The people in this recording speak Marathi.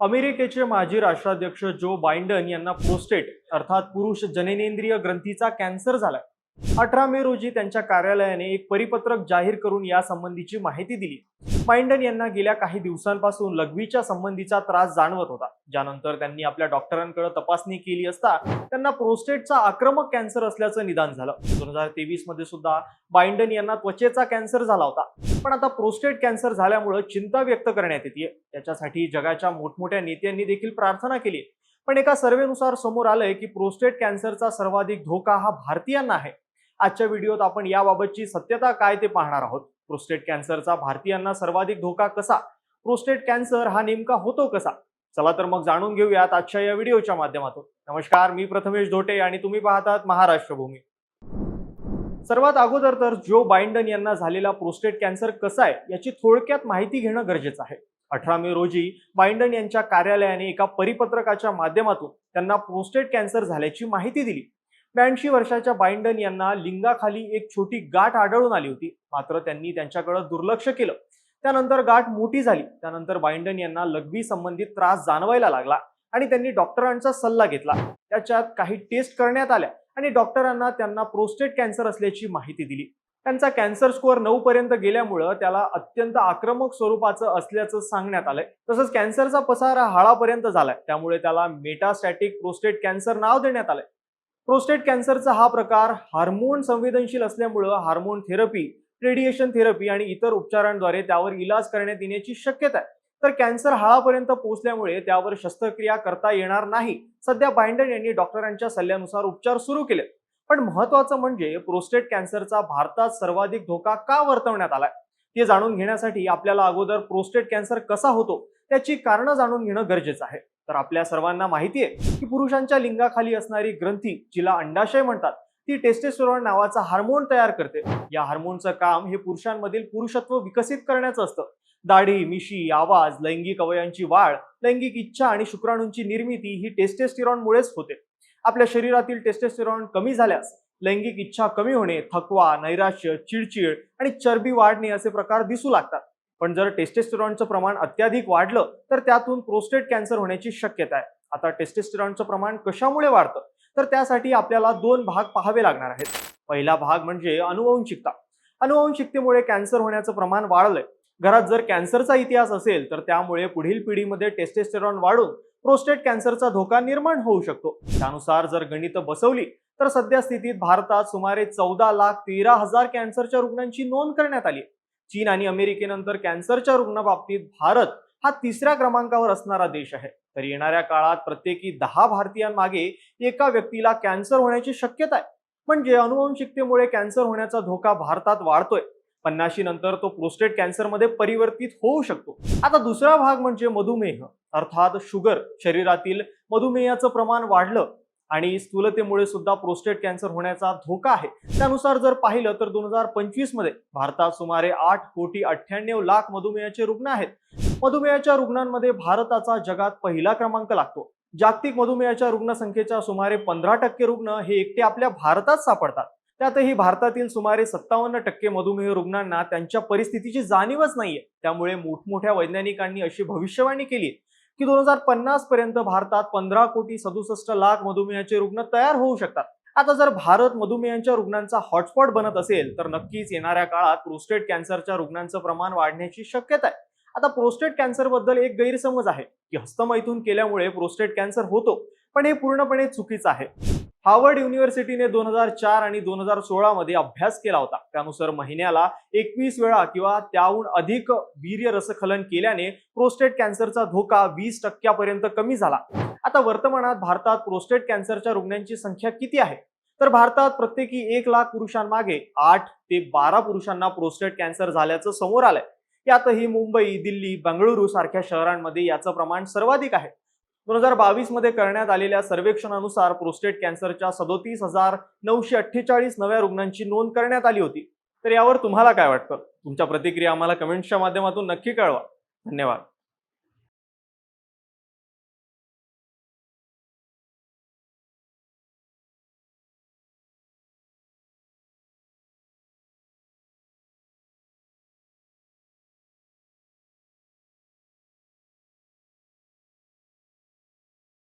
अमेरिकेचे माजी राष्ट्राध्यक्ष जो बायडन यांना प्रोस्टेट अर्थात पुरुष जननेंद्रिय ग्रंथीचा कॅन्सर झालाय अठरा मे रोजी त्यांच्या कार्यालयाने एक परिपत्रक जाहीर करून यासंबंधीची माहिती दिली. बायडन यांना गेल्या काही दिवसांपासून लघवीच्या संबंधीचा त्रास जाणवत होता. ज्यानंतर त्यांनी आपल्या डॉक्टरांकडे तपासणी केली असता त्यांना प्रोस्टेटचा आक्रमक कॅन्सर असल्याचं निदान झालं. दोन हजार तेवीसमध्ये सुद्धा बायडन यांना त्वचेचा कॅन्सर झाला होता. पण आता प्रोस्टेट कॅन्सर झाल्यामुळे चिंता व्यक्त करण्यात येते त्याच्यासाठी जगाच्या मोठमोठ्या नेत्यांनी देखील प्रार्थना केली. पण एका सर्वेनुसार समोर आलंय की प्रोस्टेट कॅन्सरचा सर्वाधिक धोका हा भारतीयांना आहे. आजच्या व्हिडिओत आपण याबाबतची सत्यता काय ते पाहणार आहोत. प्रोस्टेट कॅन्सरचा भारतीयांना सर्वाधिक धोका कसा? प्रोस्टेट कॅन्सर हा नेमका होतो कसा? चला तर मग जाणून घेऊयात आजच्या या व्हिडिओच्या माध्यमातून. नमस्कार मी प्रथमेश धोटे आणि तुम्ही पाहतात महाराष्ट्र भूमी सर्वात अगोदर तर जो बायडन यांना झालेला प्रोस्टेट कॅन्सर कसा आहे याची थोडक्यात माहिती घेणं गरजेचं आहे. अठरा मे रोजी बायडन यांच्या कार्यालयाने एका परिपत्रकाच्या माध्यमातून त्यांना प्रोस्टेट कॅन्सर झाल्याची माहिती दिली. ब्याऐंशी वर्षाच्या बायडन यांना लिंगाखाली एक छोटी गाठ आढळून आली होती. मात्र त्यांनी त्यांच्याकडे दुर्लक्ष केलं. त्यानंतर गाठ मोठी झाली. त्यानंतर बायडन यांना लघवी संबंधित त्रास जाणवायला लागला आणि त्यांनी डॉक्टरांचा सल्ला घेतला. त्याच्यात काही टेस्ट करण्यात आल्या आणि डॉक्टरांना त्यांना प्रोस्टेट कॅन्सर असल्याची माहिती दिली. त्यांचा कॅन्सर स्कोअर नऊ पर्यंत गेल्यामुळं त्याला अत्यंत आक्रमक स्वरूपाचं असल्याचं सांगण्यात आलंय. तसंच कॅन्सरचा पसार हाळापर्यंत झालाय. त्यामुळे त्याला मेटास्टॅटिक प्रोस्टेट कॅन्सर नाव देण्यात आलंय. प्रोस्टेट कॅन्सरचा हा प्रकार हार्मोन संवेदनशील असल्यामुळं हार्मोन थेरपी रेडिएशन थेरपी आणि इतर उपचारांद्वारे त्यावर इलाज करण्यात येण्याची शक्यता आहे. तर कॅन्सर हाळापर्यंत पोहोचल्यामुळे त्यावर शस्त्रक्रिया करता येणार नाही. सध्या बायडन यांनी डॉक्टरांच्या सल्ल्यानुसार उपचार सुरू केले पण महत्वाचं म्हणजे प्रोस्टेट कॅन्सरचा भारतात सर्वाधिक धोका का वर्तवण्यात आलाय? ते जाणून घेण्यासाठी आपल्याला अगोदर प्रोस्टेट कॅन्सर कसा होतो? त्याची कारणं जाणून घेणं गरजेचं आहे. तर आपल्या सर्वांना माहिती आहे की पुरुषांच्या लिंगाखाली असणारी ग्रंथी जिला अंडाशय म्हणतात ती टेस्टेस्टेरॉन नावाचा हार्मोन तयार करते. या हार्मोनचं काम हे पुरुषांमधील पुरुषत्व विकसित करण्याचं असतं. दाढी मिशी आवाज लैंगिक अवयांची वाढ लैंगिक इच्छा आणि शुक्राणूंची निर्मिती ही टेस्टेस्टिरॉनमुळेच होते. आपल्या शरीरातील टेस्टेस्टिरॉन कमी झाल्यास लैंगिक इच्छा कमी होणे थकवा नैराश्य चिडचिड आणि चरबी वाढणे असे प्रकार दिसू लागतात. पण जर टेस्टेस्टिरॉनचं प्रमाण अत्याधिक वाढलं तर त्यातून प्रोस्टेट कॅन्सर होण्याची शक्यता आहे. आता टेस्टेस्टिरॉनचं प्रमाण कशामुळे वाढतं? तर त्यासाठी आपल्याला दोन भाग पाहावे लागणार आहेत. पहिला भाग म्हणजे अनुवंशिकता. अनुवंशिकतेमुळे कॅन्सर होण्याचं प्रमाण वाढलंय. घरात जर कॅन्सरचा इतिहास असेल तर त्यामुळे पुढील पिढीमध्ये टेस्टेस्टेरॉन वाढून प्रोस्टेट कॅन्सरचा धोका निर्माण होऊ शकतो. त्यानुसार जर गणित बसवली तर सध्या स्थितीत भारतात सुमारे चौदा लाख तेरा हजार कॅन्सरच्या रुग्णांची नोंद करण्यात आली चीन आणि अमेरिकेनंतर कॅन्सरच्या रुग्णबाबतीत भारत हा तिसऱ्या क्रमांकावर असणारा देश आहे. तर येणाऱ्या काळात प्रत्येकी दहा भारतीयांमागे एका व्यक्तीला कॅन्सर होण्याची शक्यता आहे. म्हणजे अनुवंशिकतेमुळे कॅन्सर होण्याचा धोका भारतात वाढतोय. पन्नाशी नंतर तो प्रोस्टेट कॅन्सरमध्ये परिवर्तित होऊ शकतो. आता दुसरा भाग म्हणजे मधुमेह. अर्थात शुगर शरीरातील मधुमेहाचं प्रमाण वाढलं आणि स्थूलतेमुळे सुद्धा प्रोस्टेट कॅन्सर होण्याचा धोका आहे. त्यानुसार जर पाहिलं तर दोन हजार पंचवीसमध्ये भारतात सुमारे आठ कोटी अठ्ठ्याण्णव लाख मधुमेहाचे रुग्ण आहेत. मधुमेहाच्या रुग्णांमध्ये भारताचा जगात पहिला क्रमांक लागतो. जागतिक मधुमेहाच्या रुग्णसंख्येच्या सुमारे पंधरा टक्के रुग्ण हे एकटे आपल्या भारतात सापडतात. त्यातही भारतातील सुमारे सत्तावन्न टक्के मधुमेह रुग्णांना त्यांच्या परिस्थितीची जाणीवच नाहीये. त्यामुळे मोठमोठ्या वैज्ञानिकांनी अशी भविष्यवाणी केली की दोन हजार पन्नास पर्यंत भारतात पंधरा कोटी सदुसष्ट लाख मधुमेहाचे रुग्ण तयार होऊ शकतात. आता जर भारत मधुमेहाच्या रुग्णांचा हॉटस्पॉट बनत असेल तर नक्कीच येणाऱ्या काळात प्रोस्टेट कॅन्सरच्या रुग्णांचं प्रमाण वाढण्याची शक्यता आहे. आता प्रोस्टेट कॅन्सरबद्दल एक गैरसमज आहे की हस्तमैथून केल्यामुळे प्रोस्टेट कॅन्सर होतो पण हे पूर्णपणे चुकीचं आहे. हार्वर्ड युनिव्हर्सिटीने दोन हजार चार आणि दोन हजार सोळा मध्ये अभ्यास केला होता. त्यानुसार महिन्याला एकवीस वेळा किंवा त्याहून अधिक वीर्य रसखलन केल्याने प्रोस्टेट कॅन्सरचा धोका वीस टक्क्यापर्यंत कमी झाला. आता वर्तमानात भारतात प्रोस्टेट कॅन्सरच्या रुग्णांची संख्या किती आहे? तर भारतात प्रत्येकी एक लाख पुरुषांमागे आठ ते बारा पुरुषांना प्रोस्टेट कॅन्सर झाल्याचं समोर आलंय. यातही मुंबई दिल्ली बंगळुरू सारख्या शहरांमध्ये याचं प्रमाण सर्वाधिक आहे. दोन हजार बावीसमध्ये करण्यात आलेल्या सर्वेक्षणानुसार प्रोस्टेट कॅन्सरच्या सदोतीस हजार नऊशे अठ्ठेचाळीस नव्या रुग्णांची नोंद करण्यात आली होती. तर यावर तुम्हाला काय वाटतं? तुमच्या प्रतिक्रिया आम्हाला कमेंट्सच्या माध्यमातून नक्की कळवा. धन्यवाद.